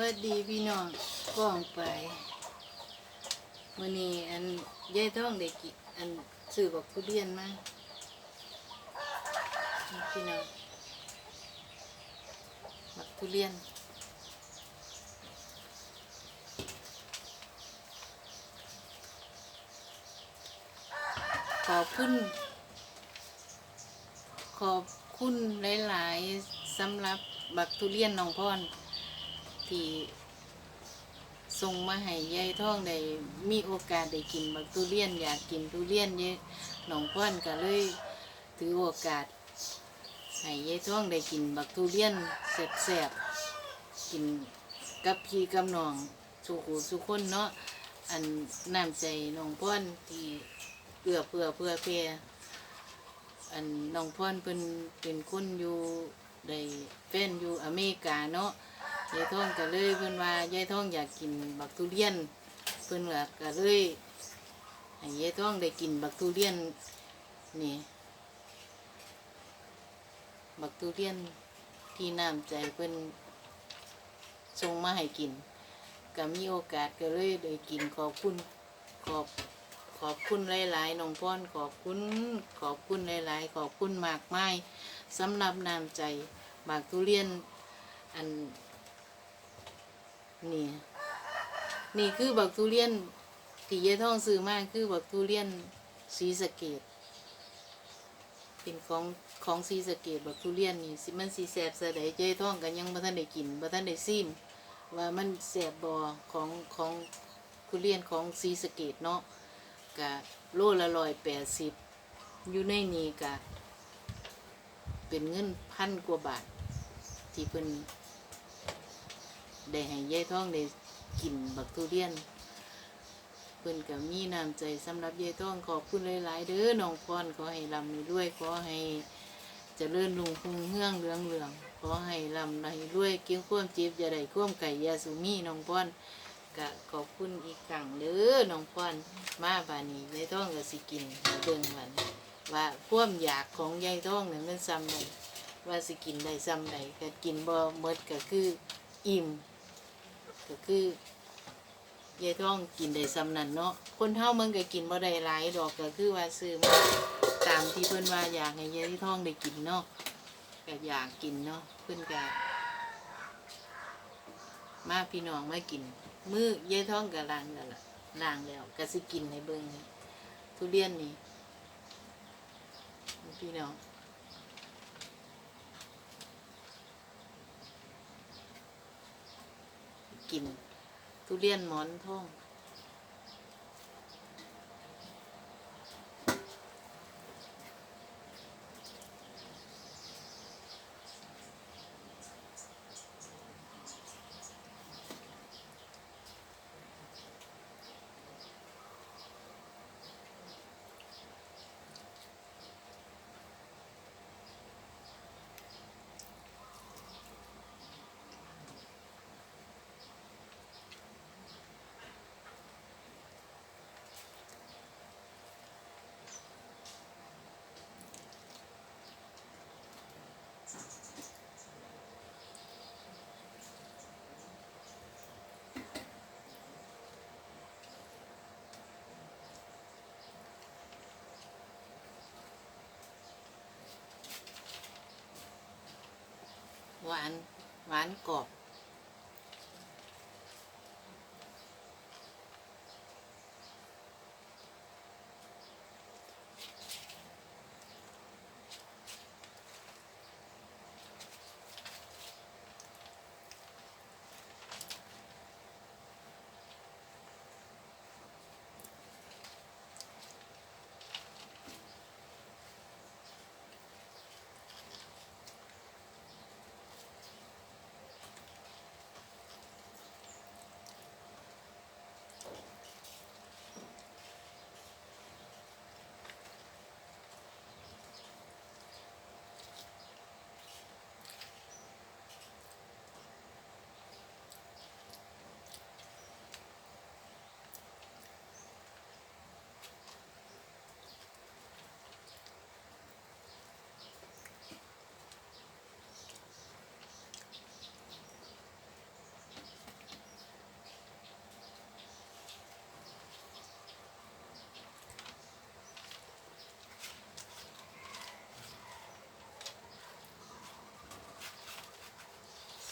วัสดีพี่น้องก้องไปวันนี้อันยายท้องได้กิอันซื้อบอกทุเรียนมาพี่น้องบักทุเรียนขอบคุณ ขอบคุณหลาย ๆสำหรับบักทุเรียนน้องพร ที่ส่งมาให้ยายท่องได้มีโอกาสได้กินบักทุเรียนอยากกินทุเรียนเยอะน้องพรก็เลยถือโอกาสให้ยายท่องได้กินบักทุเรียนแซ่บๆกินกับพี่กับน้องสุขุสุขคนเนาะอันน้ำใจน้องพรที่เอื้อเพื่อเพื่อเพยอันน้องพรเป็นเป็นคนอยู่ได้แฟนอยู่อเมริกาเนาะ ยายท่องก็เลยเพิ่นว่ายายท่องอยากกินบักทุเรียน เพิ่นก็ก็เลยให้ยายท่องได้กินบักทุเรียนนี่บักทุเรียนที่น้ำใจเพิ่นส่งมาให้กินก็มีโอกาสก็เลยได้กินขอบคุณขอบขอบคุณหลายๆน้องพ่อนขอบคุณขอบคุณหลายๆ ขอบคุณมากมายสำหรับน้ำใจบากทุเรียนอัน นี่ นี่คือบักทุเรียนที่ยายท่องซื้อมากคือบักทุเรียนสีสะเกดเป็นของของสีสะเกดบักทุเรียนนี่สิมันสีแสบสะใดยายท่องกันยังบ่ทันได้กินบ่ทันได้ซิมว่ามันแสบบ่ของของทุเรียนของสีสะเกดเนาะกะโลละร้อยแปดสิบอยู่ในนี้กะเป็นเงินพันกว่าบาทที่เพิ่น ได้ให้ยายท้องได้กินบักทุเรียนเพิ่นก็มีน้ำใจสำหรับยายท้องขอบคุณหลาย ๆ เด้อน้องพรขอให้ลำให้ด้วยขอให้เจริญลุงพุงเฮืองเรืองเรืองขอให้ลำให้ด้วยเกี้ยงข้วมจีบอย่าได้ข้วมไก่ยาสุมีน้องพรก็ขอบคุณอีกครั้งเด้อน้องพรมาบานี้ยายท้องก็สิกินเบิ่งวันว่าความอยากของยายท้องเนี่ยมันซ้ำใดว่าสิกินได้ซ้ำใดก็กินบ่หมดก็คืออิ่ม ก็คือยายท้องกินได้ซ้ำนันเนาะคนเฮามันก็กินบ่ได้หลายดอกก็คือว่าซื้อมาตามที่เพิ่นว่าอยากให้ยายท้องได้กินเนาะก็อยากกินเนาะเพิ่นก็มาพี่น้องมากิน มือยายท้องกับล้างแล้วล่ะล้างแล้วก็สิกินในเบิงทุเรียนนี่พี่น้อง กิน ทุเรียนหมอนทอง หวาน หวานกรอบ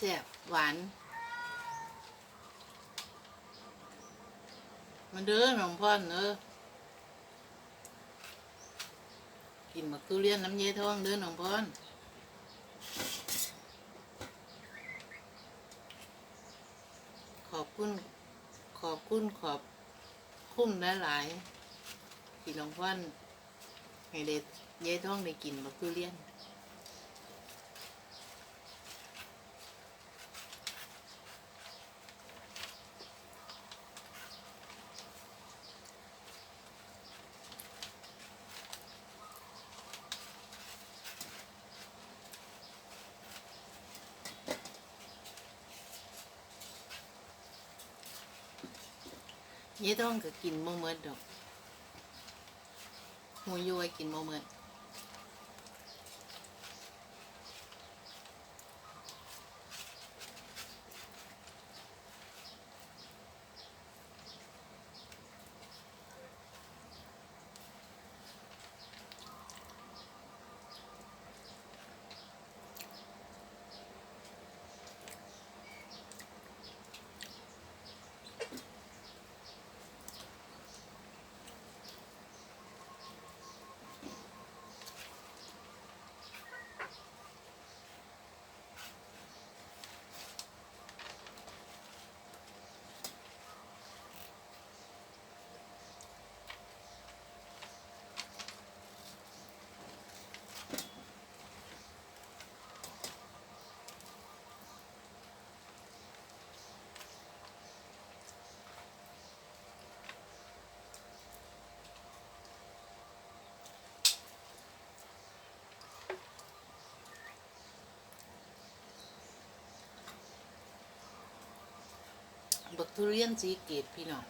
ซ่บหวานมาเด้อน้องพ่อนเด้อกินมักทุเรียนน้ำเยท้องเด้อน้องพ่อนขอบคุณ ขอบคุณขอบคุ้มหลายๆที่น้องพ่อนให้เด็ดเยท้องได้กินมักทุเรียน ยายต้องก็กินบ่เมิดดอกหัวยวยกินบ่เมิด บัก ทุเรียนสีเกตพี่น้อง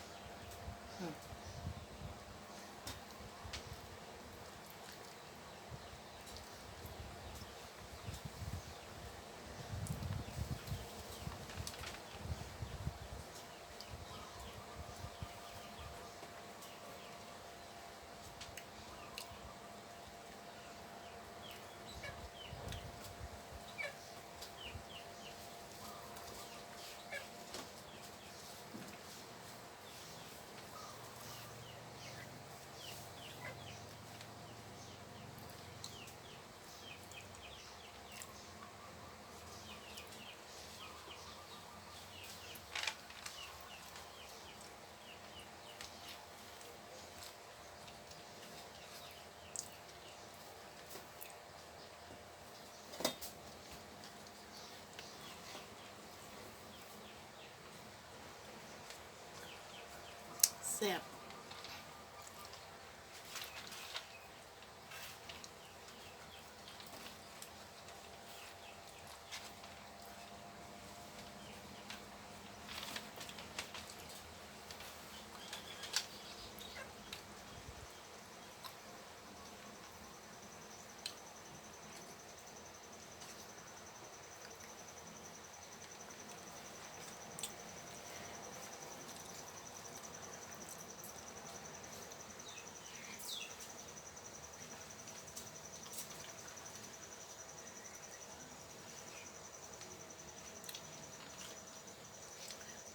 อื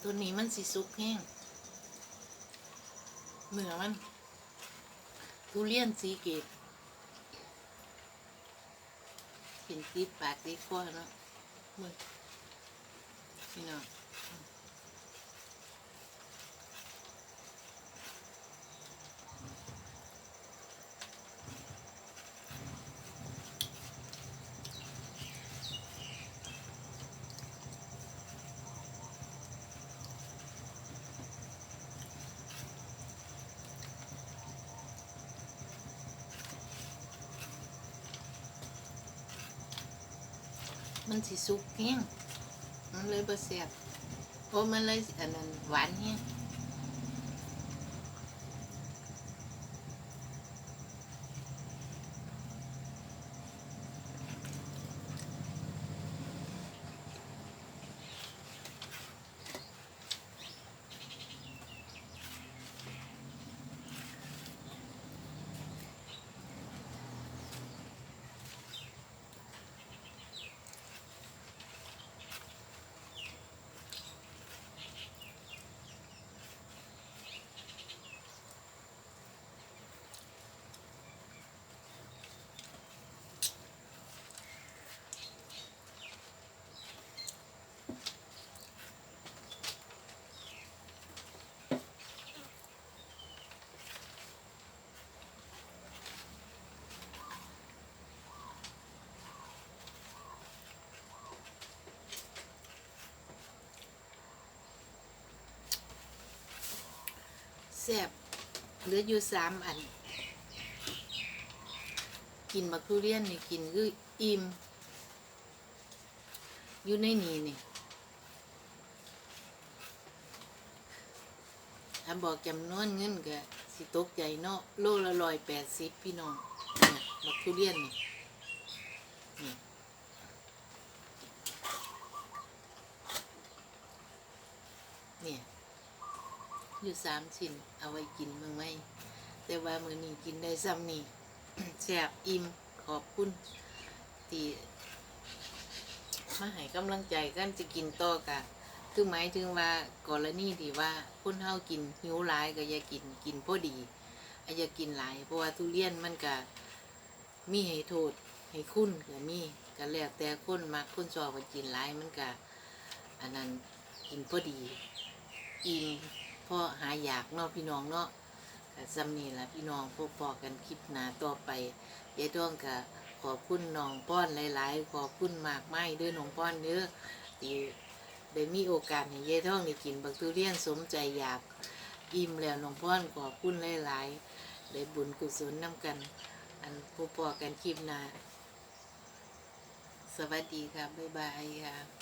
ตัวนี้มันสิซุกแห้งเหนือมันทุเรียนสีเกตกินติดปากติดคอเนาะมึงพี่น้อง มันสิสุกแห้งมันเลยบ่แซ่บเพราะมันเลยอันนั้นหวานแห้ง ซ่บเหลืออยู่สามอัน กินบักทุเรียนนี่กินคืออิ่มอยู่ในนี้นี่ถ้าบอกจำนวนเงินก็สิตกใจเนาะโลละร้อยแปดสิบพี่น้องเนี่ยบักทุเรียนนี่นี่เนี่ย อยู่สามชิ้น เอาไว้กินมึงไหมแต่ว่ามือนี้กินได้ซ้ำนี่แซ่บอิ่มขอบคุณที่มาให้กำลังใจกันจะกินต่อกะคือหมายถึงว่ากรณีที่ว่าคนเฮากินหิวหลายก็อย่ากินกินพอดีอาอย่ากินหลาย เพราะว่าทุเรียนมันก็มีให้โทษให้คุณก็มีก็แล้วแต่คนมักคนชอบก็กินหลายมันก็อันนั้นกินพอดีอิ่ม พราะหาอยากเนาะพี่น้องเนาะก็ซ้ำนี่ละพี่น้องพบพอกันคลิปหนาต่อไปยายท้องก็ขอบคุณน้องป้อนหลาย ๆ ขอบคุณมากไม้เด้อน้องป้อนเด้อที่ได้มีโอกาสให้ยายท้องได้กินบักทุเรียนสมใจอยากอิ่มแล้วน้องป้อนขอบคุณหลาย ๆ ได้บุญกุศลน้ำกัน อันพบพอกันคลิปหนาสวัสดีครับบ๊ายบายครับ